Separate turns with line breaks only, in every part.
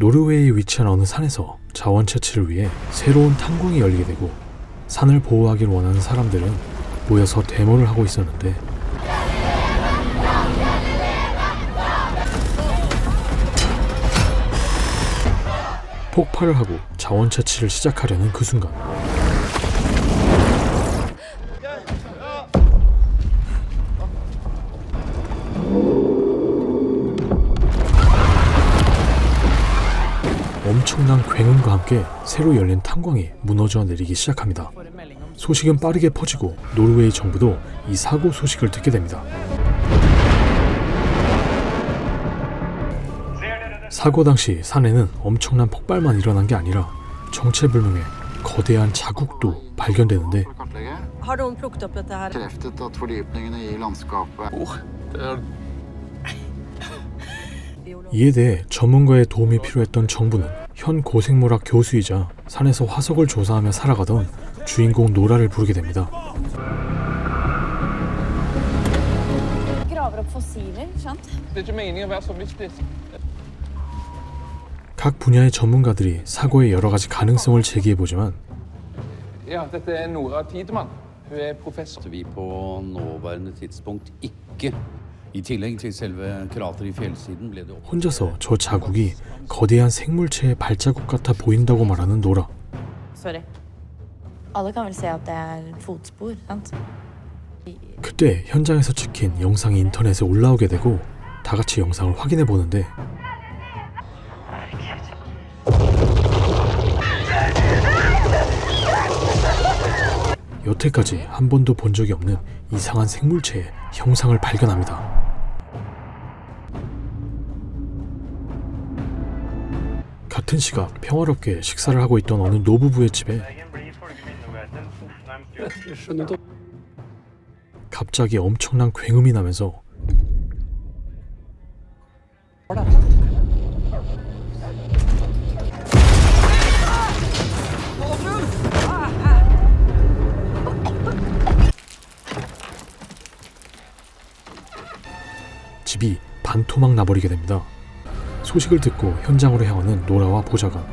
노르웨이에 위치한 어느 산에서 자원 채취를 위해 새로운 탄광이 열리게 되고 산을 보호하길 원하는 사람들은 모여서 데모를 하고 있었는데 폭발을 하고 자원 채취를 시작하려는 그 순간 엄청난 굉음과 함께 새로 열린 탄광이 무너져 내리기 시작합니다. 소식은 빠르게 퍼지고 노르웨이 정부도 이 사고 소식을 듣게 됩니다. 사고 당시 산에는 엄청난 폭발만 일어난 게 아니라 정체불명의 거대한 자국도 발견되는데 이에 대해 전문가의 도움이 필요했던 정부는 현 고생물학 교수이자 산에서 화석을 조사하며 살아가던 주인공 노라를 부르게 됩니다.
er.
각 분야의 전문가들이 사고의 여러 가지 가능성을 제기해 보지만
Er er.
혼자서 저 자국이 거대한 생물체의 발자국 같아 보인다고 말하는 노라.
Er?
그때 현장에서 찍힌 영상이 인터넷에 올라오게 되고 다 같이 영상을 확인해 보는데 여태까지 한 번도 본 적이 없는 이상한 생물체의 형상을 발견합니다. 같은 시각 평화롭게 식사를 하고 있던 어느 노부부의 집에 갑자기 엄청난 굉음이 나면서 집이 반토막 나버리게 됩니다. 소식을 듣고 현장으로 향하는 노라와 보좌관.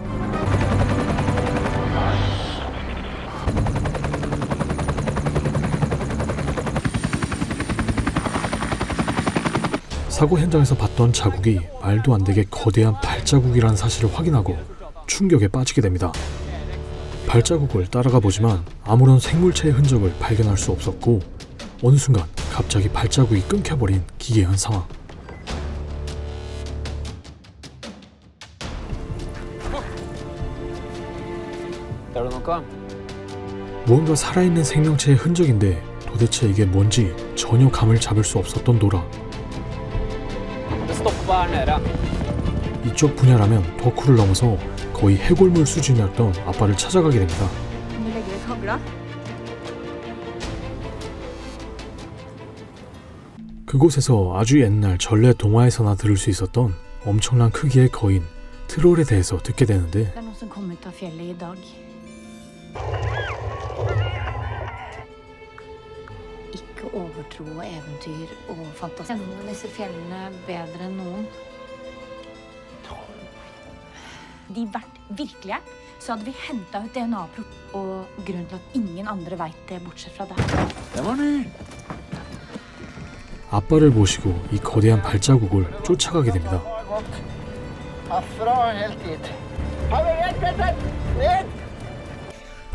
사고 현장에서 봤던 자국이 말도 안 되게 거대한 발자국이라는 사실을 확인하고 충격에 빠지게 됩니다. 발자국을 따라가 보지만 아무런 생물체의 흔적을 발견할 수 없었고 어느 순간 갑자기 발자국이 끊겨버린 기괴한 상황.
Det noe?
무언가 살아있는 생명체의 흔적인데 도대체 이게 뭔지 전혀 감을 잡을 수 없었던 노라. 이쪽 분야라면 덕후를 넘어서 거의 해골물 수준이었던 아빠를 찾아가게 됩니다. 그곳에서 아주 옛날 전래 동화에서나 들을 수 있었던 엄청난 크기의 거인 트롤에 대해서 듣게 되는데
Ikke overtro eventyr og fantasi. Kjenner disse fjellene bedre enn noen. De vært virkelige, så hadde vi henta ut DNA-prov. Og grunnen til at ingen andre veit det, bortsett fra deg.
Den var ny!
아빠를 모시고 이 거대한 발자국을 쫓아가게 됩니다.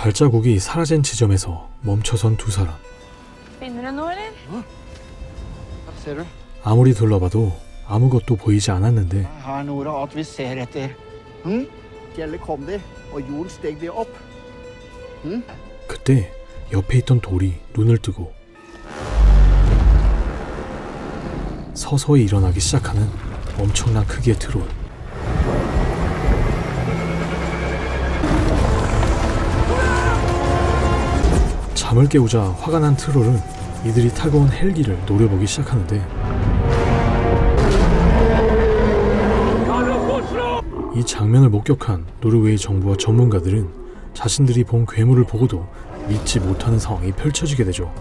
발자국이 사라진 지점에서 멈춰선 두 사람. 아무리 둘러봐도 아무것도 보이지 않았는데.
Hm?
그때 옆에 있던 돌이 눈을 뜨고 서서히 일어나기 시작하는 엄청난 크기의 트롤. 잠을 깨우자 화가 난 트롤은 이들이 타고 온 헬기를 노려보기 시작하는데 이 장면을 목격한 노르웨이 정부와 전문가들은 자신들이 본 괴물을 보고도 믿지 못하는 상황이 펼쳐지게 되죠.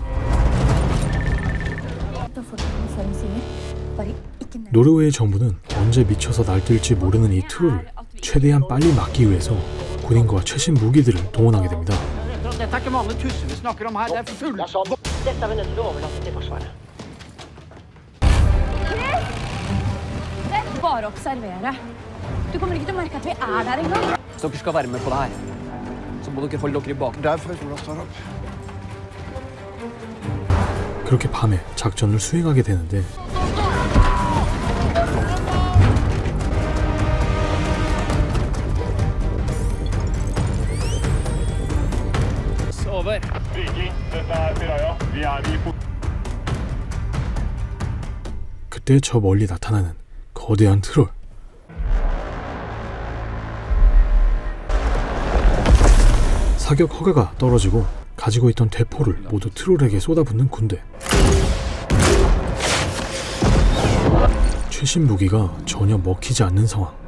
노르웨이 정부는 언제 미쳐서 날뛸지 모르는 이 트롤을 최대한 빨리 막기 위해서 군인과 최신 무기들을 동원하게 됩니다.
Dette er ikke vanlige tusser vi snakker om her. Det er full...
Dette er vi nødt til å overlate til Forsvaret.
Bare observere. Du kommer ikke til å merke at vi er der engang.
Hvis dere skal være med på det her, så må dere holde dere i baken.
Derfor jeg står opp.
그렇게 밤에 작전을 수행하게 되는데
Over.
그때 저 멀리 나타나는 거대한 트롤. 사격 허가가 떨어지고 가지고 있던 대포를 모두 트롤에게 쏟아붓는 군대. 최신 무기가 전혀 먹히지 않는 상황.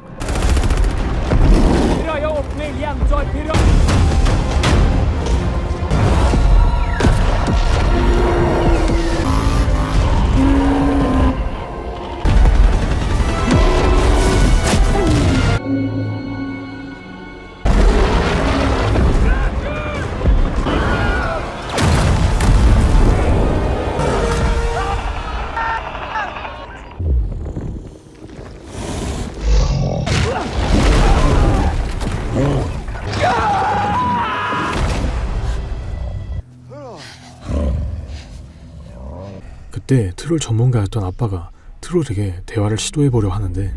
그때 트롤 전문가였던 아빠가 트롤에게 대화를 시도해보려 하는데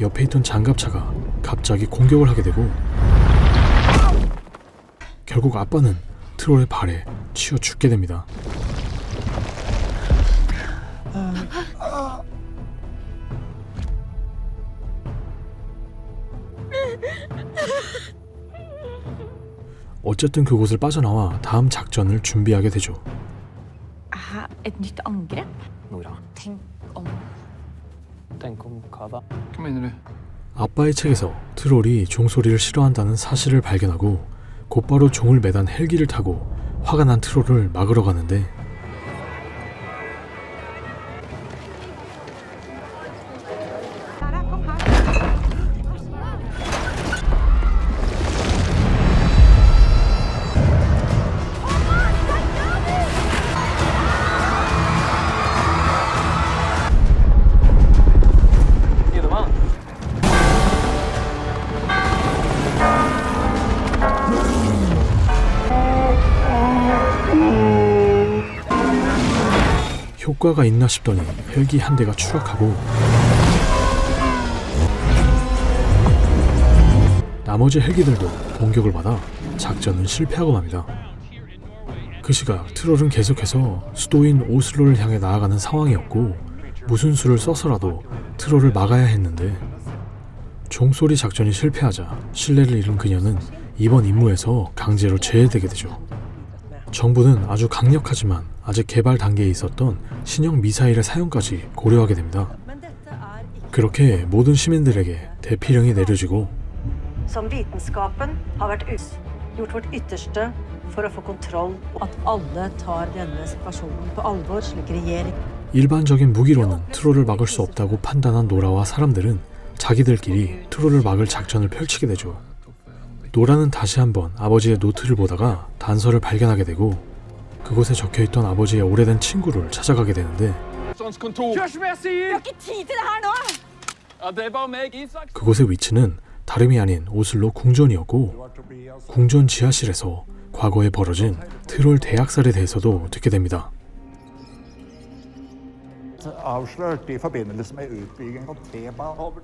옆에 있던 장갑차가 갑자기 공격을 하게 되고 결국 아빠는 트롤의 발에 치여 죽게 됩니다. 어쨌든 그곳을 빠져나와 다음 작전을 준비하게 되죠.
Er et nytt angrep?
Nora,
Tenk om
tenk om hva da?
Hva mener du?
아빠의 책에서 트롤이 종소리를 싫어한다는 사실을 발견하고 곧바로 종을 매단 헬기를 타고 화가 난 트롤을 막으러 가는데 효과가 있나 싶더니 헬기 한 대가 추락하고 나머지 헬기들도 공격을 받아 작전은 실패하고 맙니다. 그 시각 트롤은 계속해서 수도인 오슬로를 향해 나아가는 상황이었고 무슨 수를 써서라도 트롤을 막아야 했는데 종소리 작전이 실패하자 신뢰를 잃은 그녀는 이번 임무에서 강제로 제외되게 되죠. 정부는 아주 강력하지만 아직 개발 단계에 있었던 신형 미사일의 사용까지 고려하게 됩니다. 그렇게 모든 시민들에게 대피령이 내려지고 일반적인 무기로는 트롤을 막을 수 없다고 판단한 노라와 사람들은 자기들끼리 트롤을 막을 작전을 펼치게 되죠. 노라는 다시 한번 아버지의 노트를 보다가 단서를 발견하게 되고 그곳에 적혀있던 아버지의 오래된 친구를 찾아가게 되는데
er.
그곳의 위치는 다름이 아닌 오슬로 궁전이었고 궁전 지하실에서 과거에 벌어진 트롤 대학살에 대해서도 듣게 됩니다.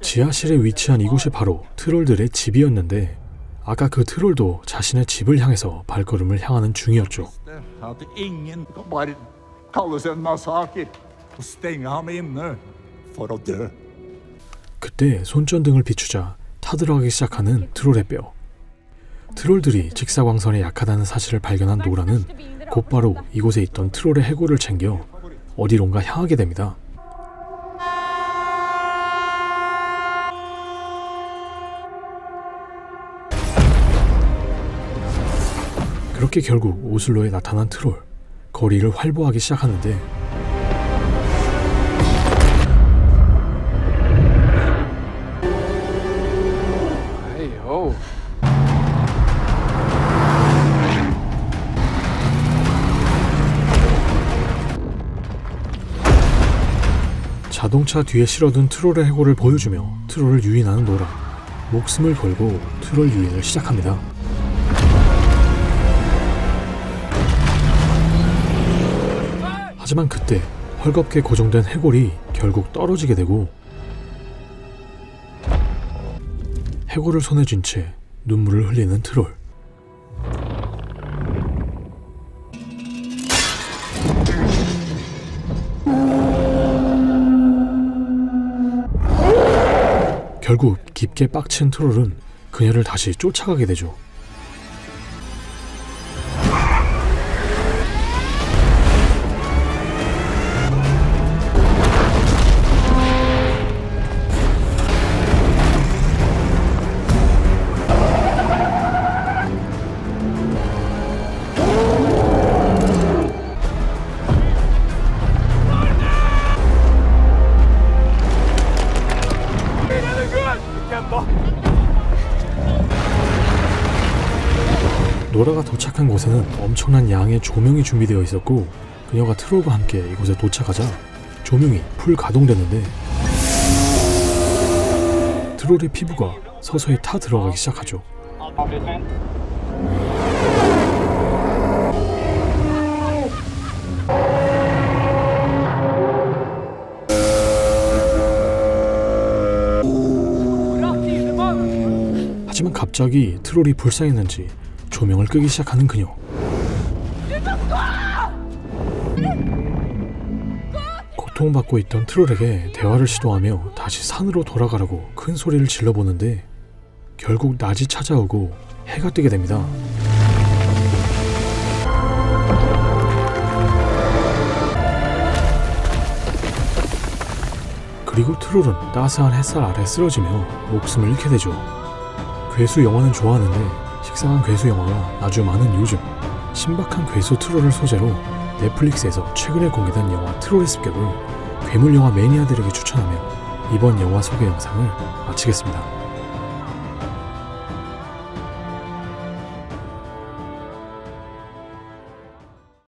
지하실에 위치한 이곳이 바로 트롤들의 집이었는데 아까 그 트롤도 자신의 집을 향해서 발걸음을 향하는 중이었죠. 그때 손전등을 비추자 타들어가기 시작하는 트롤의 뼈. 트롤들이 직사광선에 약하다는 사실을 발견한 노라는 곧바로 이곳에 있던 트롤의 해골을 챙겨 어디론가 향하게 됩니다. 이렇게 결국 오슬로에 나타난 트롤, 거리를 활보하기 시작하는데 자동차 뒤에 실어둔 트롤의 해골을 보여주며 트롤을 유인하는 노라 목숨을 걸고 트롤 유인을 시작합니다. 하지만 그때 헐겁게 고정된 해골이 결국 떨어지게 되고 해골을 손에 쥔 채 눈물을 흘리는 트롤. 결국 깊게 빡친 트롤은 그녀를 다시 쫓아가게 되죠. 노라가 도착한 곳에는 엄청난 양의 조명이 준비되어 있었고 그녀가 트롤과 함께 이곳에 도착하자 조명이 풀 가동되는데 트롤의 피부가 서서히 타 들어가기 시작하죠. 하지만 갑자기 트롤이 불쌍했는지 조명을 끄기 시작하는 그녀. 고통받고 있던 트롤에게 대화를 시도하며 다시 산으로 돌아가라고 큰 소리를 질러보는데 결국 낮이 찾아오고 해가 뜨게 됩니다. 그리고 트롤은 따스한 햇살 아래 쓰러지며 목숨을 잃게 되죠. 괴수 영화는 좋아하는데 식상한 괴수 영화가 아주 많은 요즘 신박한 괴수 트롤을 소재로 넷플릭스에서 최근에 공개된 영화 트롤의 습격을 괴물 영화 매니아들에게 추천하며 이번 영화 소개 영상을 마치겠습니다.